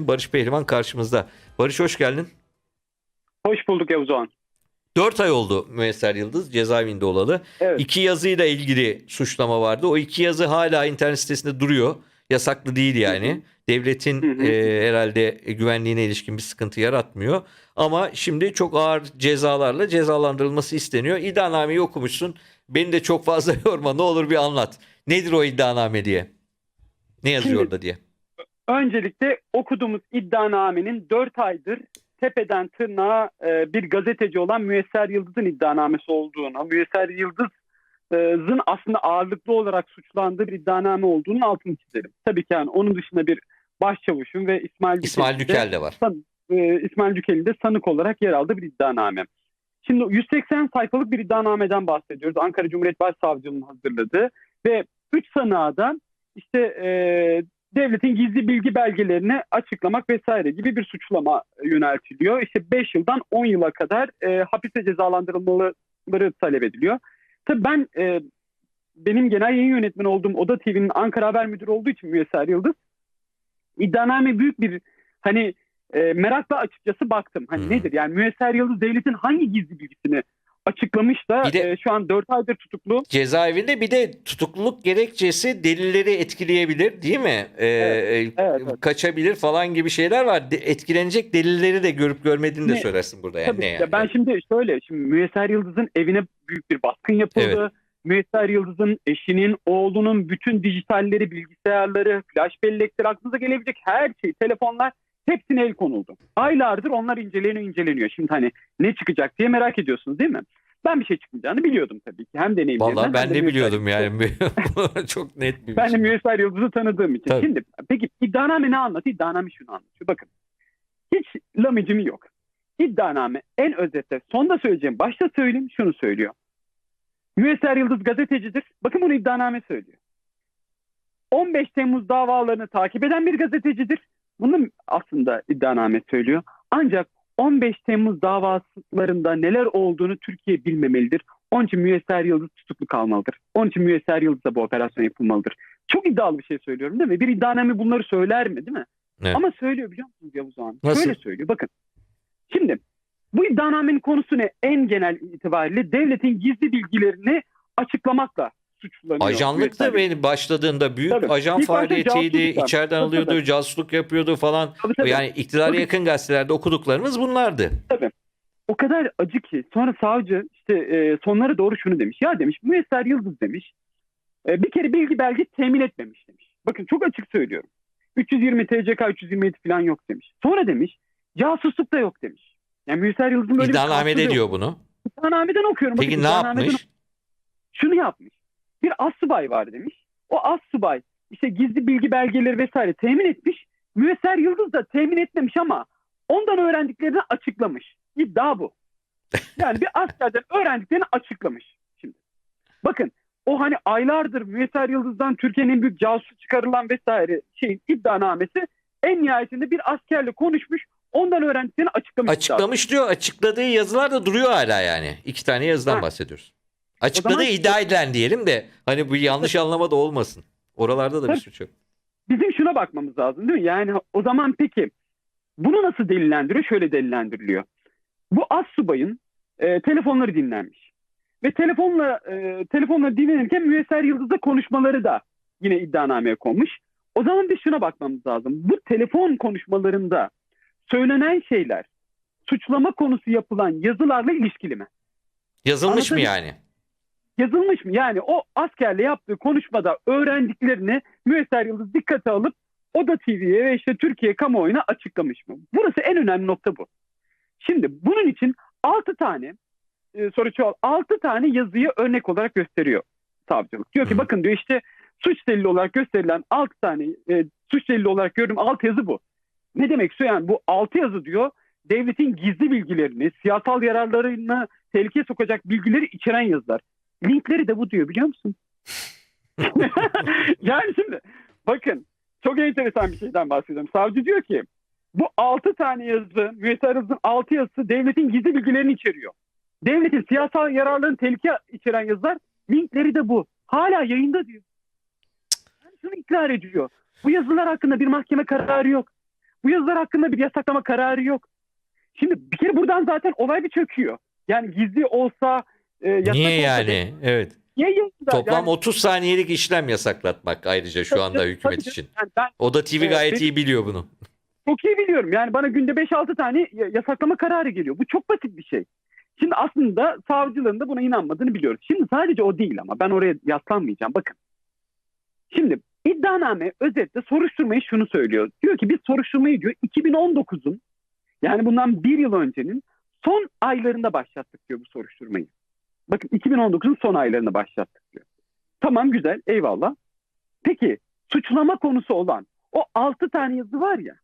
Barış Pehlivan karşımızda. Barış hoş geldin. Hoş bulduk Yavuz Oğan. 4 ay oldu Müesser Yıldız cezaevinde olalı. Evet. İki yazıyla ilgili suçlama vardı. O iki yazı hala internet sitesinde duruyor. Yasaklı değil yani. Devletin Hı hı. e, herhalde güvenliğine ilişkin bir sıkıntı yaratmıyor. Ama şimdi çok ağır cezalarla cezalandırılması isteniyor. İddianameyi okumuşsun. Beni de çok fazla yorma. Ne olur bir anlat. Nedir o iddianame diye? Ne yazıyor Şimdi- orada diye? Öncelikle okuduğumuz iddianamenin 4 aydır tepeden tırnağa e, bir gazeteci olan Müyesser Yıldız'ın iddianamesi olduğunu, Müyesser Yıldız'ın aslında ağırlıklı olarak suçlandığı bir iddianame olduğunun altını çizelim. Tabii ki yani onun dışında bir başçavuşun ve İsmail, İsmail Dükel de var. e, İsmail Dükel'in de sanık olarak yer aldığı bir iddianame. Şimdi 180 sayfalık bir iddianameden bahsediyoruz. Ankara Cumhuriyet Başsavcılığı'nın hazırladığı ve 3 sanığa da işte e, devletin gizli bilgi belgelerini açıklamak vesaire gibi bir suçlama yöneltiliyor. İşte 5 yıldan 10 yıla kadar e, hapiste cezalandırılmaları talep ediliyor. Tabii ben e, benim genel yayın yönetmeni olduğum Oda TV'nin Ankara Haber Müdürü olduğu için Müyesser Yıldız iddianame büyük bir hani e, merakla açıkçası baktım. Hani Hı. nedir yani Müyesser Yıldız devletin hangi gizli bilgisini açıklamış da Bir de- e, şu an 4 aydır tutuklu. Cezaevinde bir de tutukluluk gerekçesi delilleri etkileyebilir değil mi? Ee, Evet, e, evet, evet. Kaçabilir falan gibi şeyler var. De- etkilenecek delilleri de görüp görmediğini de Ne- söylersin burada. Yani Tabii ne ya yani? ben şimdi şöyle şimdi Müyesser Yıldız'ın evine büyük bir baskın yapıldı. Evet. Müyesser Yıldız'ın eşinin, oğlunun bütün dijitalleri, bilgisayarları, flash bellekleri aklınıza gelebilecek her şey, telefonlar hepsine el konuldu. Aylardır onlar inceleniyor inceleniyor. Şimdi hani ne çıkacak diye merak ediyorsunuz değil mi? Ben bir şey çıkmayacağını biliyordum tabii ki. Hem deneyimlerimden Vallahi ben de Müyesser biliyordum yani. Çok net bir Ben de. Müyesser Yıldız'ı tanıdığım için. Tabii. Şimdi peki iddianame ne anlatıyor? İddianame şunu anlatıyor. Bakın hiç lamıcım yok. İddianame en özette sonda söyleyeceğim başta söyleyeyim şunu söylüyor. Müyesser Yıldız gazetecidir. Bakın bunu iddianame söylüyor. 15 Temmuz davalarını takip eden bir gazetecidir. Bunu aslında iddianame söylüyor. Ancak 15 Temmuz davalarında neler olduğunu Türkiye bilmemelidir. Onun için Müyesser Yıldız tutuklu kalmalıdır. Onun için Müyesser Yıldız'a bu operasyon yapılmalıdır. Çok iddialı bir şey söylüyorum değil mi? Bir iddianame bunları söyler mi değil mi? Evet. Ama söylüyor biliyor musunuz Yavuz Ağam? Nasıl? Şöyle söylüyor bakın. Şimdi bu iddianamenin konusu ne? En genel itibariyle devletin gizli bilgilerini açıklamakla suçlanıyor. Ajanlık da benim başladığında büyük Tabii. ajan İlk faaliyetiydi. İçeriden Tabii, alıyordu, tabii. casusluk yapıyordu falan. Tabii, tabii. Yani iktidara yakın gazetelerde okuduklarımız bunlardı. o kadar acı ki sonra savcı işte e, sonlara doğru şunu demiş. Ya demiş Müyesser Yıldız demiş. e, bir kere bilgi belge temin etmemiş demiş. Bakın çok açık söylüyorum. 320 TCK 327 falan yok demiş. Sonra demiş casusluk da yok demiş. Yani Müyesser Yıldız'ın böyle bir İddianamede yok. diyor bunu. İddianameden okuyorum. Peki Bakın, ne yapmış? Şunu yapmış. Bir assubay var demiş. O assubay işte gizli bilgi belgeleri vesaire temin etmiş. Müyesser Yıldız da temin etmemiş ama ondan öğrendiklerini açıklamış. İddia bu. Yani bir askerden öğrendiklerini açıklamış. Şimdi bakın o hani aylardır Müyesser Yıldız'dan Türkiye'nin en büyük casusu çıkarılan vesaire şeyin iddianamesi en nihayetinde bir askerle konuşmuş ondan öğrendiklerini açıklamış. Açıklamış diyor. Açıkladığı yazılar da duruyor hala yani. İki tane yazıdan Ha. bahsediyoruz. Açıkladığı zaman- iddia edilen diyelim de hani bu yanlış anlama da olmasın. Oralarda da bir suç yok. bizim şuna bakmamız lazım değil mi? Yani o zaman peki bunu nasıl delillendiriyor? Şöyle delillendiriliyor. Bu as subayın e, telefonları dinlenmiş. Ve telefonla e, telefonla dinlenirken Müyesser Yıldız'la konuşmaları da yine iddianameye konmuş. O zaman bir şuna bakmamız lazım. Bu telefon konuşmalarında söylenen şeyler suçlama konusu yapılan yazılarla ilişkili mi? Yazılmış mı Anlatabiliyor yani? Yazılmış mı? Yani o askerle yaptığı konuşmada öğrendiklerini Müesser Yıldız dikkate alıp Oda TV'ye ve işte Türkiye kamuoyuna açıklamış mı? Burası en önemli nokta bu. Şimdi bunun için 6 tane e, soru çoğal 6 tane yazıyı örnek olarak gösteriyor savcılık. Diyor ki bakın diyor işte suç delili olarak gösterilen 6 tane e, suç delili olarak gördüğüm 6 yazı bu. Ne demek istiyor yani bu 6 yazı diyor devletin gizli bilgilerini, siyasal yararlarını tehlikeye sokacak bilgileri içeren yazılar. Linkleri de bu diyor biliyor musun? yani şimdi bakın çok enteresan bir şeyden bahsediyorum. Savcı diyor ki bu 6 tane yazı, Müyesser Yıldız'ın 6 yazısı devletin gizli bilgilerini içeriyor. Devletin siyasal yararlarını tehlike içeren yazılar linkleri de bu. Hala yayında diyor. Yani şunu ikrar ediyor. Bu yazılar hakkında bir mahkeme kararı yok. Bu yazılar hakkında bir yasaklama kararı yok. Şimdi bir kere buradan zaten olay bir çöküyor. Yani gizli olsa e, yasak Niye yani? Evet. Niye? Toplam Yani- 30 saniyelik işlem yasaklatmak ayrıca şu Tabii anda canım, hükümet tabii için. Yani ben O da TV Evet, gayet bir- iyi biliyor bunu. çok iyi biliyorum. Yani bana günde 5-6 tane ya- yasaklama kararı geliyor. Bu çok basit bir şey. Şimdi aslında savcılığın da buna inanmadığını biliyoruz. Şimdi sadece o değil ama ben oraya yaslanmayacağım. Bakın. Şimdi iddianame özetle soruşturmayı şunu söylüyor. Diyor ki biz soruşturmayı diyor 2019'un yani bundan bir yıl öncenin son aylarında başlattık diyor bu soruşturmayı. Bakın 2019'un son aylarında başlattık diyor. Tamam güzel eyvallah. Peki suçlama konusu olan o 6 tane yazı var ya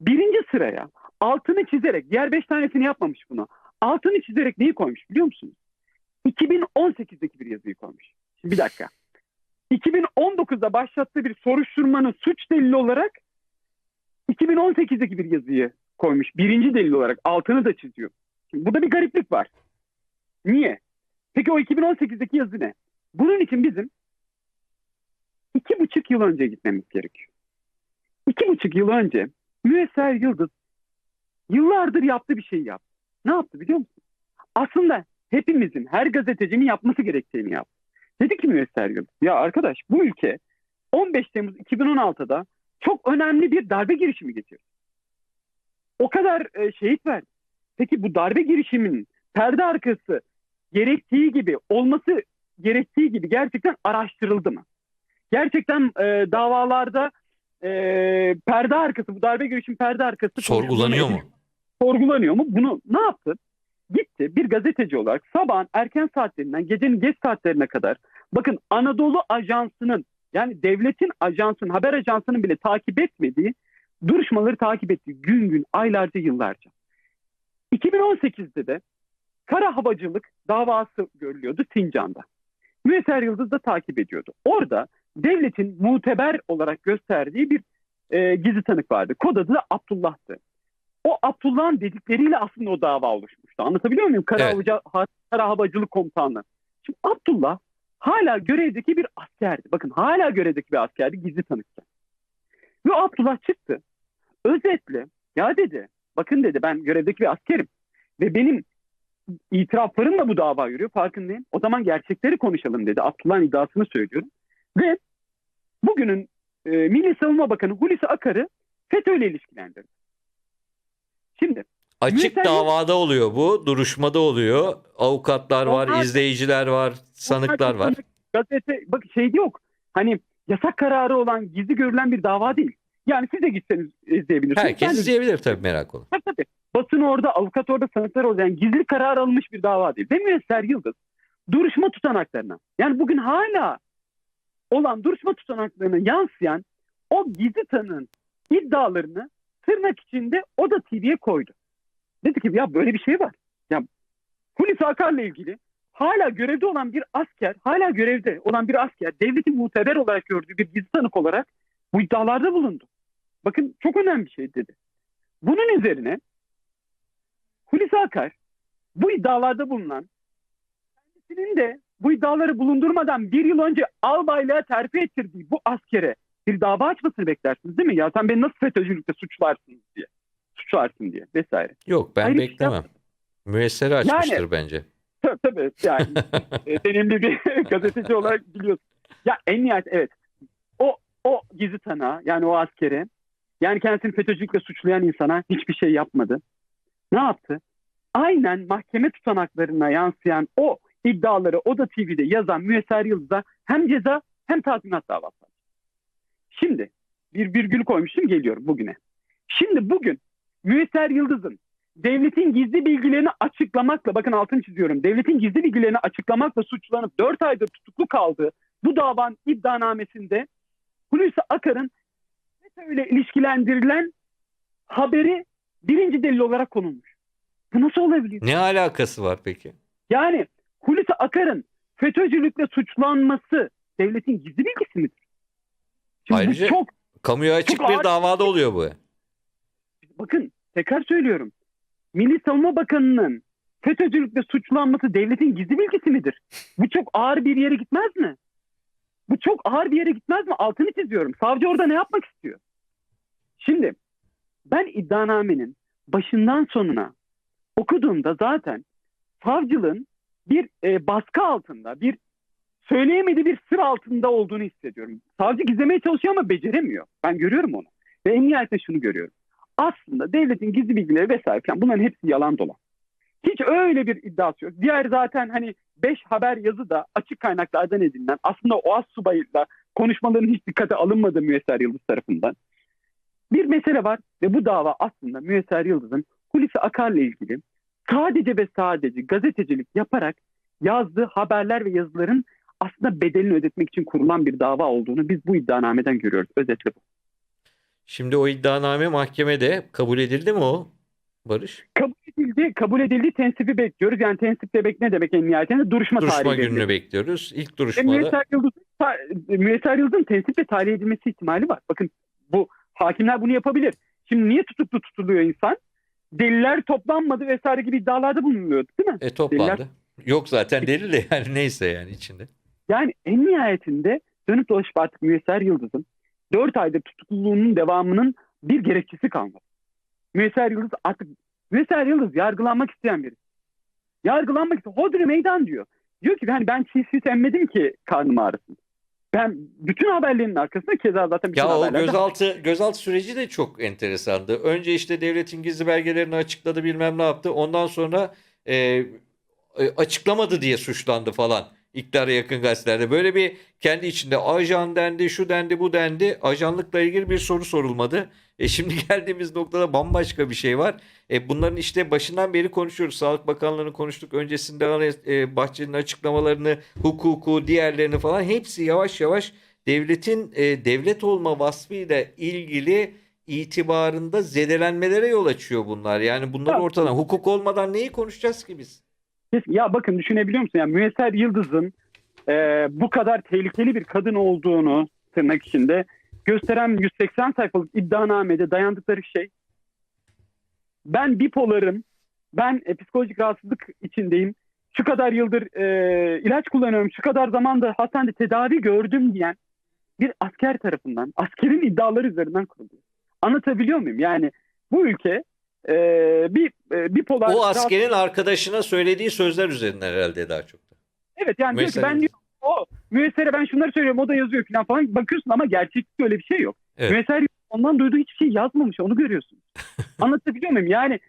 birinci sıraya altını çizerek diğer 5 tanesini yapmamış bunu. Altını çizerek neyi koymuş biliyor musunuz? 2018'deki bir yazıyı koymuş. Şimdi bir dakika. 2019'da başlattığı bir soruşturmanın suç delili olarak 2018'deki bir yazıyı koymuş. Birinci delil olarak altını da çiziyor. Şimdi burada bir gariplik var. Niye? Peki o 2018'deki yazı ne? Bunun için bizim iki buçuk yıl önce gitmemiz gerekiyor. İki buçuk yıl önce Müesser Yıldız yıllardır yaptığı bir şey yaptı. Ne yaptı biliyor musun? Aslında hepimizin, her gazetecinin yapması gerektiğini yaptı. Dedi ki Müesser Yıldız, ya arkadaş bu ülke 15 Temmuz 2016'da çok önemli bir darbe girişimi geçirdi. O kadar e, şehit verdi. Peki bu darbe girişiminin perde arkası gerektiği gibi olması gerektiği gibi gerçekten araştırıldı mı? Gerçekten e, davalarda e, perde arkası, bu darbe girişimi perde arkası Sorgulanıyor mu? sorgulanıyor mu? Bunu ne yaptı? Gitti bir gazeteci olarak sabahın erken saatlerinden gecenin geç saatlerine kadar bakın Anadolu Ajansı'nın yani devletin ajansının, haber ajansının bile takip etmediği duruşmaları takip etti. Gün gün, aylarca, yıllarca. 2018'de de kara havacılık davası görülüyordu Sincan'da. Müeser Yıldız da takip ediyordu. Orada devletin muteber olarak gösterdiği bir e, gizli tanık vardı. Kod adı da Abdullah'tı. O Abdullah'ın dedikleriyle aslında o dava oluşmuştu. Anlatabiliyor muyum? Kara, Evet. Havacı- Ha- Kara Havacılık Komutanlığı. Şimdi Abdullah hala görevdeki bir askerdi. Bakın hala görevdeki bir askerdi gizli tanıktı. Ve Abdullah çıktı. Özetle ya dedi bakın dedi ben görevdeki bir askerim. Ve benim itiraflarımla bu dava yürüyor farkındayım. O zaman gerçekleri konuşalım dedi. Abdullah'ın iddiasını söylüyorum. Ve bugünün e, Milli Savunma Bakanı Hulusi Akar'ı FETÖ'yle ilişkilendirdi. Şimdi Açık Müeser- davada oluyor bu. Duruşmada oluyor. Avukatlar var, Onlar- izleyiciler var, sanıklar var. Gazete bak şey yok. Hani yasak kararı olan gizli görülen bir dava değil. Yani siz de gitseniz izleyebilirsiniz. Herkes Ben izleyebilir tabii merak olur. Tabii tabii. Basın orada, avukat orada, sanıklar orada. Yani gizli karar alınmış bir dava değil. Ve Müesser Yıldız duruşma tutanaklarına yani bugün hala olan duruşma tutanaklarına yansıyan o gizli tanığın iddialarını tırnak içinde o da TV'ye koydu. Dedi ki ya böyle bir şey var. Ya Hulusi Akar'la ilgili hala görevde olan bir asker, hala görevde olan bir asker devletin muteber olarak gördüğü bir gizli tanık olarak bu iddialarda bulundu. Bakın çok önemli bir şey dedi. Bunun üzerine Hulusi Akar bu iddialarda bulunan kendisinin de bu iddiaları bulundurmadan bir yıl önce albaylığa terfi ettirdiği bu askere bir dava açmasını beklersiniz değil mi? Ya sen beni nasıl FETÖ'cülükle suçlarsın diye. Suçlarsın diye vesaire. Yok ben Hayır, bir şey beklemem. Müessere açmıştır bence. Tabii tabii yani e, deneyimli bir gazeteci olarak biliyorsun. Ya en nihayet evet o o gizli tanığa yani o askere yani kendisini FETÖ'cülükle suçlayan insana hiçbir şey yapmadı. Ne yaptı? Aynen mahkeme tutanaklarına yansıyan o iddiaları o da TV'de yazan Müesser Yıldız'a hem ceza hem tazminat davası. Şimdi bir virgül koymuştum geliyorum bugüne. Şimdi bugün Müesser Yıldız'ın devletin gizli bilgilerini açıklamakla bakın altını çiziyorum. Devletin gizli bilgilerini açıklamakla suçlanıp 4 aydır tutuklu kaldığı bu davanın iddianamesinde Hulusi Akar'ın FETÖ'yle ilişkilendirilen haberi birinci delil olarak konulmuş. Bu nasıl olabiliyor? Ne alakası var peki? Yani Hulusi Akar'ın FETÖ'cülükle suçlanması devletin gizli bilgisi midir? Şimdi bu Ayrıca- çok Kamuya açık Çok bir ağır- davada oluyor bu. bakın tekrar söylüyorum. Milli Savunma Bakanı'nın FETÖ'cülükle suçlanması devletin gizli bilgisi midir? Bu çok ağır bir yere gitmez mi? Bu çok ağır bir yere gitmez mi? Altını çiziyorum. Savcı orada ne yapmak istiyor? Şimdi ben iddianamenin başından sonuna okuduğumda zaten savcılığın bir e, baskı altında, bir söyleyemediği bir sır altında olduğunu hissediyorum. Savcı gizlemeye çalışıyor ama beceremiyor. Ben görüyorum onu. Ve en nihayetinde şunu görüyorum. Aslında devletin gizli bilgileri vesaire falan bunların hepsi yalan dolan. Hiç öyle bir iddiası yok. Diğer zaten hani 5 haber yazı da açık kaynaklardan edinilen aslında OAS subayıyla konuşmaların hiç dikkate alınmadığı Müesser Yıldız tarafından. Bir mesele var ve bu dava aslında Müesser Yıldız'ın Hulusi Akar'la ilgili sadece ve sadece gazetecilik yaparak yazdığı haberler ve yazıların aslında bedelini ödetmek için kurulan bir dava olduğunu biz bu iddianameden görüyoruz. Özetle bu. Şimdi o iddianame mahkemede kabul edildi mi o Barış? Kabul edildi, kabul edildi. Tensifi bekliyoruz. Yani tensip demek ne demek en nihayetinde? Duruşma, Duruşma tarihi belli. gününü bekliyoruz. İlk duruşmada Müesser Yıldız'ın, Yıldız'ın tensip ve tahliye edilmesi ihtimali var. Bakın bu hakimler bunu yapabilir. Şimdi niye tutuklu tutuluyor insan? Deliller toplanmadı vesaire gibi iddialarda bulunuyordu değil mi? e, toplandı. Yok zaten delil de yani neyse yani içinde. Yani en nihayetinde dönüp dolaşıp artık Müesser Yıldız'ın 4 aydır tutukluluğunun devamının bir gerekçesi kalmadı. Müesser Yıldız artık Müesser Yıldız yargılanmak isteyen biri. Yargılanmak isteyen Hodri meydan diyor. Diyor ki hani ben çiğ süt emmedim ki karnım ağrısın. Ben bütün haberlerin arkasında keza zaten bütün Ya o gözaltı gözaltı süreci de çok enteresandı. Önce işte devletin gizli belgelerini açıkladı bilmem ne yaptı. Ondan sonra e, e, açıklamadı diye suçlandı falan. İktidara yakın gazetelerde. Böyle bir kendi içinde ajan dendi, şu dendi, bu dendi. Ajanlıkla ilgili bir soru sorulmadı. E şimdi geldiğimiz noktada bambaşka bir şey var. E bunların işte başından beri konuşuyoruz. Sağlık Bakanlığı'nı konuştuk. Öncesinde e, Bahçeli'nin açıklamalarını, hukuku, diğerlerini falan hepsi yavaş yavaş devletin e, devlet olma vasfıyla ilgili itibarında zedelenmelere yol açıyor bunlar. Yani bunlar Ya- ortadan. Hukuk olmadan neyi konuşacağız ki biz? Ya bakın düşünebiliyor musun? Yani Müesser Yıldız'ın e, bu kadar tehlikeli bir kadın olduğunu tırnak içinde gösteren 180 sayfalık iddianamede dayandıkları şey ben bipolarım, ben e, psikolojik rahatsızlık içindeyim, şu kadar yıldır e, ilaç kullanıyorum, şu kadar zamanda hastanede tedavi gördüm diyen bir asker tarafından, askerin iddiaları üzerinden kuruluyor. Anlatabiliyor muyum? Yani bu ülke e, bir e, bipolar... O askerin arkadaşına söylediği sözler üzerinden herhalde daha çok. da. Evet yani diyor ki ben diyor, o müessere ben şunları söylüyorum o da yazıyor falan falan bakıyorsun ama gerçekte öyle bir şey yok. Evet. Müessere ondan duyduğu hiçbir şey yazmamış onu görüyorsun. Anlatabiliyor muyum? Yani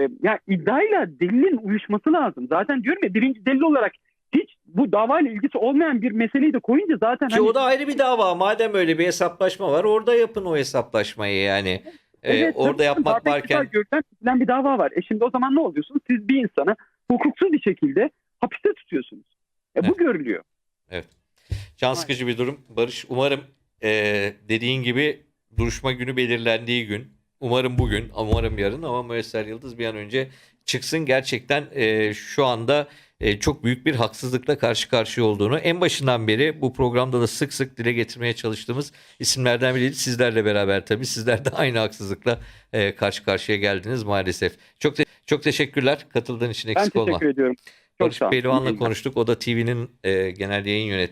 e, ya iddiayla delilin uyuşması lazım. Zaten diyorum ya birinci delil olarak hiç bu davayla ilgisi olmayan bir meseleyi de koyunca zaten Ki hani, o da ayrı bir dava. Madem öyle bir hesaplaşma var orada yapın o hesaplaşmayı yani. Ee, Evet, orada tabii yapmak varken görülen bir dava var. E şimdi o zaman ne oluyorsunuz? Siz bir insanı hukuksuz bir şekilde hapiste tutuyorsunuz. E, bu Evet. görülüyor. can sıkıcı bir durum. Barış umarım ee, dediğin gibi duruşma günü belirlendiği gün umarım bugün umarım yarın ama Müesser Yıldız bir an önce çıksın. Gerçekten ee, şu anda ee, çok büyük bir haksızlıkla karşı karşıya olduğunu en başından beri bu programda da sık sık dile getirmeye çalıştığımız isimlerden biriydi. Sizlerle beraber tabii sizler de aynı haksızlıkla ee, karşı karşıya geldiniz maalesef. Çok te- çok teşekkürler katıldığın için Ben eksik olma. teşekkür ediyorum. Çok Barış Pehlivan'la konuştuk. O da TV'nin e, genel yayın yönetmeni.